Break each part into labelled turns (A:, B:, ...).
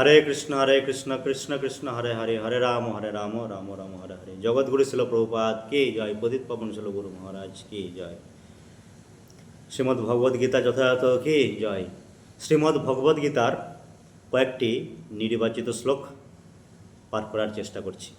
A: হরে কৃষ্ণ হরে কৃষ্ণ কৃষ্ণ কৃষ্ণ হরে হরে হরে রাম হরে রাম রাম রাম হরে হরে জগৎগুরু শিল প্রভুপাত কে জয় পতিত পবন শিল গুরু মহারাজ কে জয় ভগবদ গীতা যথাযথ কে জয় ভগবদ গীতার কয়েকটি নির্বাচিত শ্লোক পার করার চেষ্টা করছি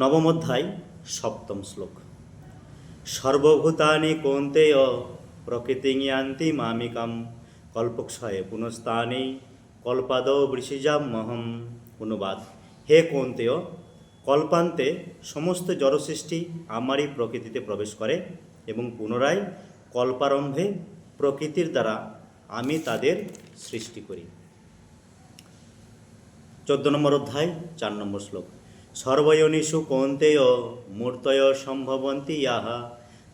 A: নবম অধ্যায় সপ্তম শ্লোক সর্বভূতানি কোন্তেয় প্রকৃতি জ্ঞান্তি মামিকাম কল্পক্ষয়ে পুনঃস্থানে কল্পাদ বৃষিজাম মহম অনুবাদ হে কন্তেয় কল্পান্তে সমস্ত জড়সৃষ্টি আমারই প্রকৃতিতে প্রবেশ করে এবং পুনরায় কল্পারম্ভে প্রকৃতির দ্বারা আমি তাদের সৃষ্টি করি চোদ্দ নম্বর অধ্যায় চার নম্বর শ্লোক সর্বয়নিষু কন্তেয় মূর্তয় সম্ভবন্তী ইয়াহা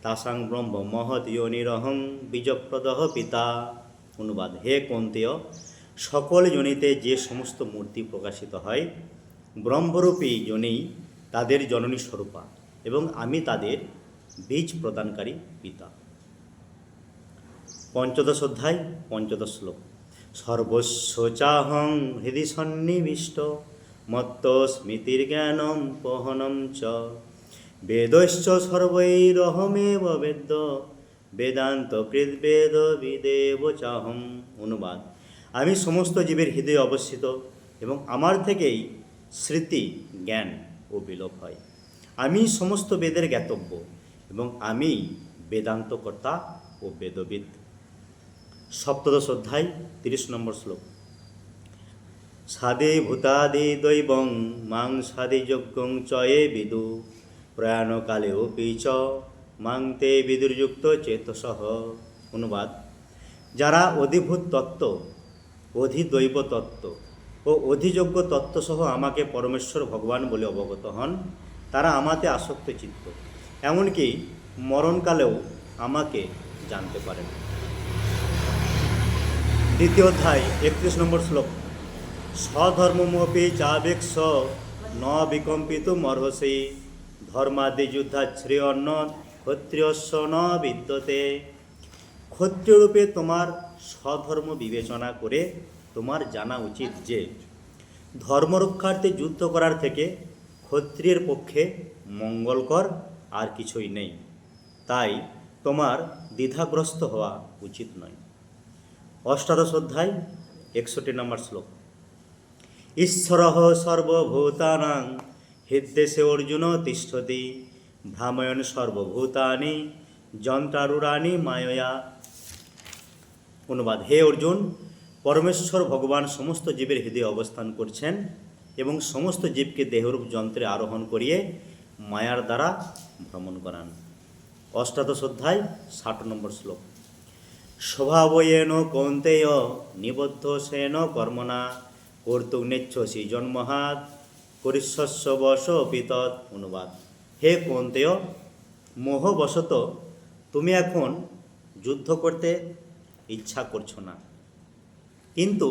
A: তাসাং ব্রহ্ম মহৎ ইয়নিরহং বীজপ্রদহ পিতা অনুবাদ হে কন্তেয় সকল জনিতে যে সমস্ত মূর্তি প্রকাশিত হয় ব্রহ্মরূপী জনেই তাদের জননী স্বরূপা এবং আমি তাদের বীজ প্রদানকারী পিতা পঞ্চদশ অধ্যায় পঞ্চদশ শ্লোক সর্বস্ব চাহং হৃদি সন্নিবিষ্ট মত্ত স্মৃতির জ্ঞানম পহনম চ বেদশ্চ সর্বৈরহমেব বেদ বেদান্ত কৃদ্বেদ বিদেব চাহম অনুবাদ আমি সমস্ত জীবের হৃদয়ে অবস্থিত এবং আমার থেকেই স্মৃতি জ্ঞান ও বিলোপ হয় আমি সমস্ত বেদের জ্ঞাতব্য এবং আমি বেদান্তকর্তা ও বেদবিদ সপ্তদশ অধ্যায় তিরিশ নম্বর শ্লোক সাদে ভূতাদি দৈবং মাংসাদি যজ্ঞং চয়ে বিদু প্রয়াণকালে ও পিচ মাংতে বিদুরযুক্ত চেতসহ অনুবাদ যারা অধিভূত তত্ত্ব অধিদৈব তত্ত্ব ও অধিযোগ্য তত্ত্বসহ আমাকে পরমেশ্বর ভগবান বলে অবগত হন তারা আমাতে আসক্ত চিত্ত এমনকি মরণকালেও আমাকে জানতে পারেন দ্বিতীয় অধ্যায় একত্রিশ নম্বর শ্লোক স্বধর্মমপি চাবেক স ন বিকম্পিত মর্হসি ধর্মাদি যুদ্ধা শ্রেয় ক্ষত্রিয়স্য ন বিদ্যতে ক্ষত্রিয়রূপে তোমার সধর্ম বিবেচনা করে তোমার জানা উচিত যে ধর্মরক্ষার্থে যুদ্ধ করার থেকে ক্ষত্রিয়ের পক্ষে মঙ্গলকর আর কিছুই নেই তাই তোমার দ্বিধাগ্রস্ত হওয়া উচিত নয় অষ্টাদশ অধ্যায় একষট্টি নম্বর শ্লোক ঈশ্বর সর্বভূতানাং হৃদ্দেশে অর্জুন তিষ্ঠতি ভ্রাময়ণ সর্বভূতানি যন্ত্রারুরানি মায়া অনুবাদ হে অর্জুন পরমেশ্বর ভগবান সমস্ত জীবের হৃদয়ে অবস্থান করছেন এবং সমস্ত জীবকে দেহরূপ যন্ত্রে আরোহণ করিয়ে মায়ার দ্বারা ভ্রমণ করান অষ্টাদশ অধ্যায় ষাট নম্বর শ্লোক স্বভাবয়েন কৌন্তেয় নিবদ্ধ সেন কর্মনা কর্তুক নেচ্ছসি জন্মহাত করিষ্যস্য বস পিতৎ অনুবাদ হে কন্তেয় মোহবশত তুমি এখন যুদ্ধ করতে ইচ্ছা করছো না কিন্তু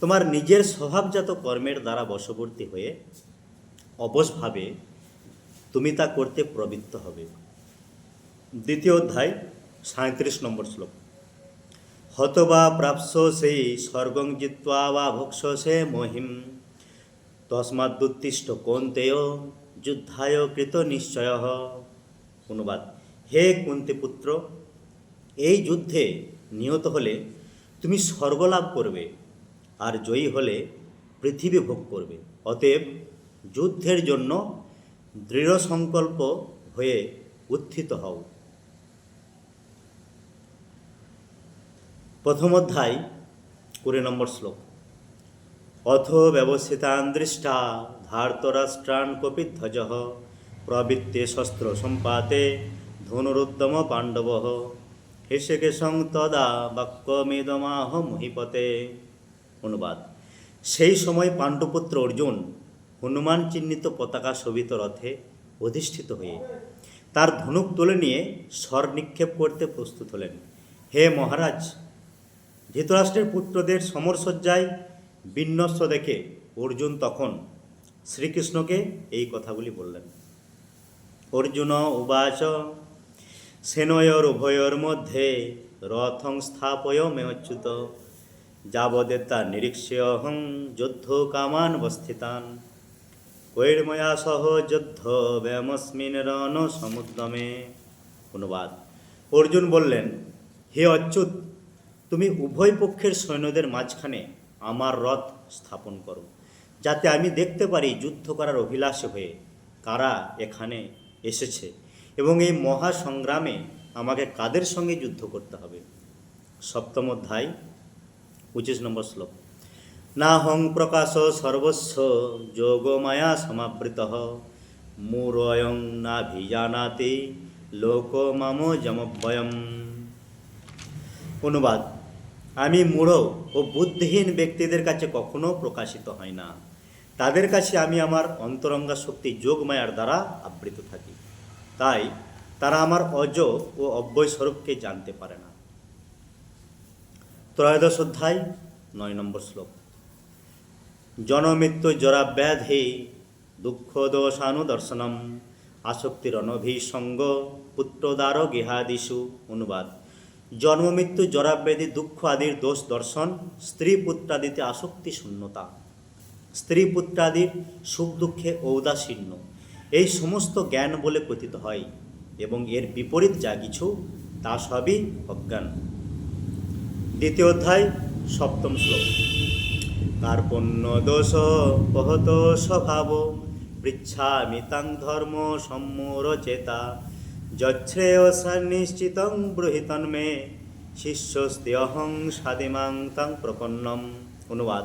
A: তোমার নিজের স্বভাবজাত কর্মের দ্বারা বশবর্তী হয়ে অবশভাবে তুমি তা করতে প্রবৃত্ত হবে দ্বিতীয় অধ্যায় সাঁত্রিশ নম্বর শ্লোক হতবা বা প্রাপস সেই স্বর্গং জিত্বা বা সে মহিম তসমাদ্দুত্তিষ্ঠ কোন্তেয় যুদ্ধায় কৃত নিশ্চয় অনুবাদ হে পুত্র এই যুদ্ধে নিহত হলে তুমি স্বর্গলাভ করবে আর জয়ী হলে পৃথিবী ভোগ করবে অতএব যুদ্ধের জন্য দৃঢ় সংকল্প হয়ে উত্থিত হও প্রথম অধ্যায় কুড়ি নম্বর শ্লোক অথ ব্যবস্থিতান্দৃষ্টা ধার্তরাষ্ট্রাণ কপিধ্বজ প্রবৃত্তে শস্ত্র সম্পাতে ধনুরুদ্যম পাণ্ডব হেসেকেশং তদা বাক্যমেদমাহ মহিপতে অনুবাদ সেই সময় পাণ্ডুপুত্র অর্জুন হনুমান চিহ্নিত পতাকা শোভিত রথে অধিষ্ঠিত হয়ে তার ধনুক তুলে নিয়ে স্বর নিক্ষেপ করতে প্রস্তুত হলেন হে মহারাজ ধৃতরাষ্ট্রের পুত্রদের সমরসজ্জায় বিন্যস্ত দেখে অর্জুন তখন শ্রীকৃষ্ণকে এই কথাগুলি বললেন অর্জুন উবাচ সেনয়র উভয়র মধ্যে রথং স্থাপয় মেচ্যুত যাবদেতা নিরীক্ষ্যহং যুদ্ধ কামান অবস্থিতান কৈর্ময়া সহ যুদ্ধ ব্যামস্মিন রণ সমুদ্রমে অনুবাদ অর্জুন বললেন হে অচ্যুত তুমি উভয় পক্ষের সৈন্যদের মাঝখানে আমার রথ স্থাপন করো যাতে আমি দেখতে পারি যুদ্ধ করার অভিলাষ হয়ে কারা এখানে এসেছে এবং এই মহা সংগ্রামে আমাকে কাদের সঙ্গে যুদ্ধ করতে হবে সপ্তম অধ্যায় পঁচিশ নম্বর শ্লোক না হং প্রকাশ সর্বস্ব যোগমায়া সমাবৃত মুরয়ং না ভিজানাতে লোক মাম জমভয়ম অনুবাদ আমি মূঢ় ও বুদ্ধিহীন ব্যক্তিদের কাছে কখনো প্রকাশিত হয় না তাদের কাছে আমি আমার অন্তরঙ্গা শক্তি যোগমায়ার দ্বারা আবৃত থাকি তাই তারা আমার অজ ও অব্যয় স্বরূপকে জানতে পারে না ত্রয়োদশ অধ্যায় নয় নম্বর শ্লোক জনমৃত্যু জরা ব্যাধি দুঃখ দোষানুদর্শনম আসক্তির অনভিসঙ্গ পুত্রদার গৃহাদিষু অনুবাদ জন্মমৃত্যু জরাব্যাধি দুঃখ আদির দোষ দর্শন স্ত্রী পুত্রাদিতে আসক্তি শূন্যতা স্ত্রী পুত্রাদির সুখ দুঃখে ঔদাসীন্য এই সমস্ত জ্ঞান বলে কথিত হয় এবং এর বিপরীত যা কিছু তা সবই অজ্ঞান দ্বিতীয় অধ্যায় সপ্তম শ্লোক তার পণ্য দোষ পহত স্বভাব পৃচ্ছা মিতাং ধর্ম সম্মরচেতা চেতা যচ্ছ্রেয়সা নিশ্চিতং ব্রহিতন মে শিষ্যস্তি অহং সাদিমাং তাং প্রপন্নম অনুবাদ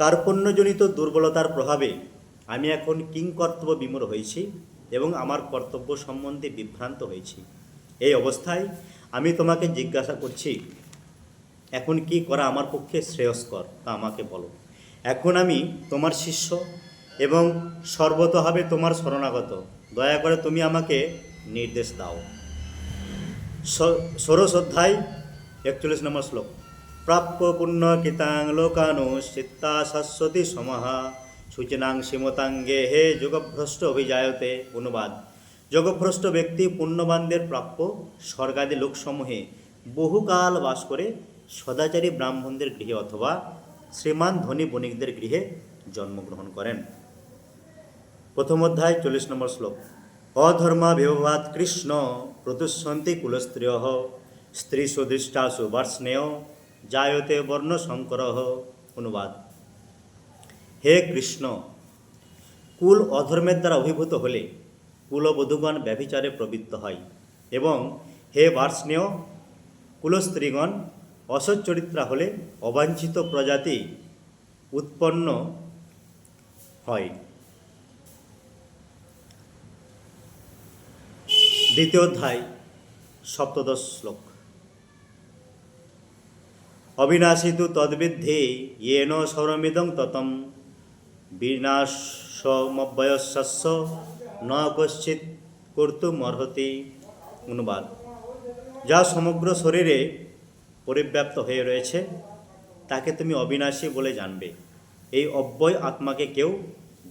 A: কার্পণ্যজনিত দুর্বলতার প্রভাবে আমি এখন কিংকর্তব্য বিমূর হয়েছি এবং আমার কর্তব্য সম্বন্ধে বিভ্রান্ত হয়েছি এই অবস্থায় আমি তোমাকে জিজ্ঞাসা করছি এখন কি করা আমার পক্ষে শ্রেয়স্কর তা আমাকে বলো এখন আমি তোমার শিষ্য এবং সর্বতভাবে তোমার শরণাগত দয়া করে তুমি আমাকে নির্দেশ দাও ষোড়শ অধ্যায় একচল্লিশ নম্বর শ্লোক প্রাপ্য পুণ্য কৃতাং লোকানু চিত্তা শাশ্বতী সমাহা সূচনাং সীমতাঙ্গে হে যোগভ্রষ্ট অভিজায়তে অনুবাদ যোগভ্রষ্ট ব্যক্তি পুণ্যবানদের প্রাপ্য স্বর্গাদি লোকসমূহে বহুকাল বাস করে সদাচারী ব্রাহ্মণদের গৃহে অথবা শ্রীমান ধনী বণিকদের গৃহে জন্মগ্রহণ করেন প্রথম অধ্যায় চল্লিশ নম্বর শ্লোক অধর্মাভিভাত কৃষ্ণ প্রতুষ্ঠন্তি কুলস্ত্রিয় স্ত্রী সুদৃষ্টা সুবর্ষ্ণেয় জায়তে বর্ণ শঙ্কর অনুবাদ হে কৃষ্ণ কুল অধর্মের দ্বারা অভিভূত হলে কুলবধূগণ ব্যভিচারে প্রবৃত্ত হয় এবং হে বার্ষ্ণেয় কুলস্ত্রীগণ অসচ্চরিত্রা হলে অবাঞ্ছিত প্রজাতি উৎপন্ন হয় দ্বিতীয় অধ্যায় সপ্তদশ শ্লোক অবিনাশী তু তদ্বিদ্ধি ইয়েন সৌরমিদং ততম বিনাশমব্যয়স্য ন কশ্চিৎ কর্তুমর্হতি অনুবাদ যা সমগ্র শরীরে পরিব্যাপ্ত হয়ে রয়েছে তাকে তুমি অবিনাশী বলে জানবে এই অব্যয় আত্মাকে কেউ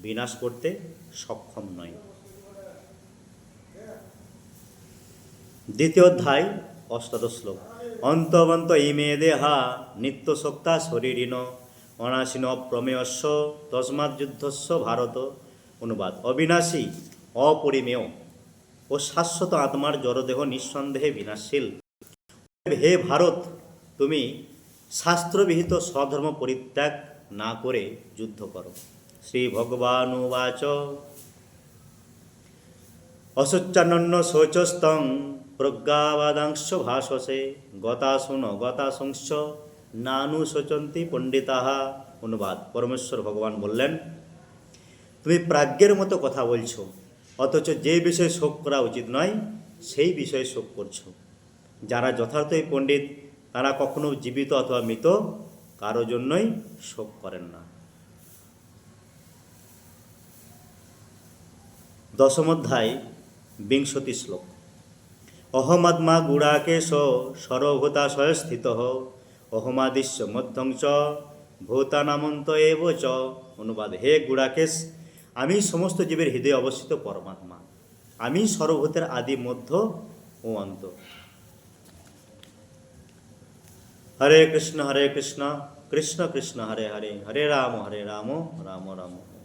A: বিনাশ করতে সক্ষম নয় দ্বিতীয় অধ্যায় অষ্টাদশ শ্লোক অন্তবন্ত ইমে দেহা নিত্য সত্তা শরীরিন অনাসীন অপ্রমেয়স্য তসমাত যুদ্ধস্য ভারত অনুবাদ অবিনাশী অপরিমেয় ও শাশ্বত আত্মার জড়দেহ নিঃসন্দেহে বিনাশীল হে ভারত তুমি শাস্ত্রবিহিত স্বধর্ম পরিত্যাগ না করে যুদ্ধ করো শ্রী ভগবানুবাচ অসচ্চানন্য শৌচস্তং প্রজ্ঞাবাদাংশ ভাষসে গতাসন গতাশংস নানু শোচন্তি পণ্ডিতাহা অনুবাদ পরমেশ্বর ভগবান বললেন তুমি প্রাজ্ঞের মতো কথা বলছ অথচ যে বিষয়ে শোক করা উচিত নয় সেই বিষয়ে শোক করছো যারা যথার্থই পণ্ডিত তারা কখনো জীবিত অথবা মৃত কারো জন্যই শোক করেন না দশম অধ্যায় বিংশতি শ্লোক অহমদ্মা গুড়াকেশ সরভূতাশয় স্থিত অহমাদিশ্য মধ্যং চ ভূতানামন্ত এব চ অনুবাদ হে গুড়াকেশ আমি সমস্ত জীবের হৃদয়ে অবস্থিত পরমাত্মা আমি সর্বভূতের আদি মধ্য ও অন্ত হরে কৃষ্ণ হরে কৃষ্ণ কৃষ্ণ কৃষ্ণ হরে হরে হরে রাম হরে রাম রাম রাম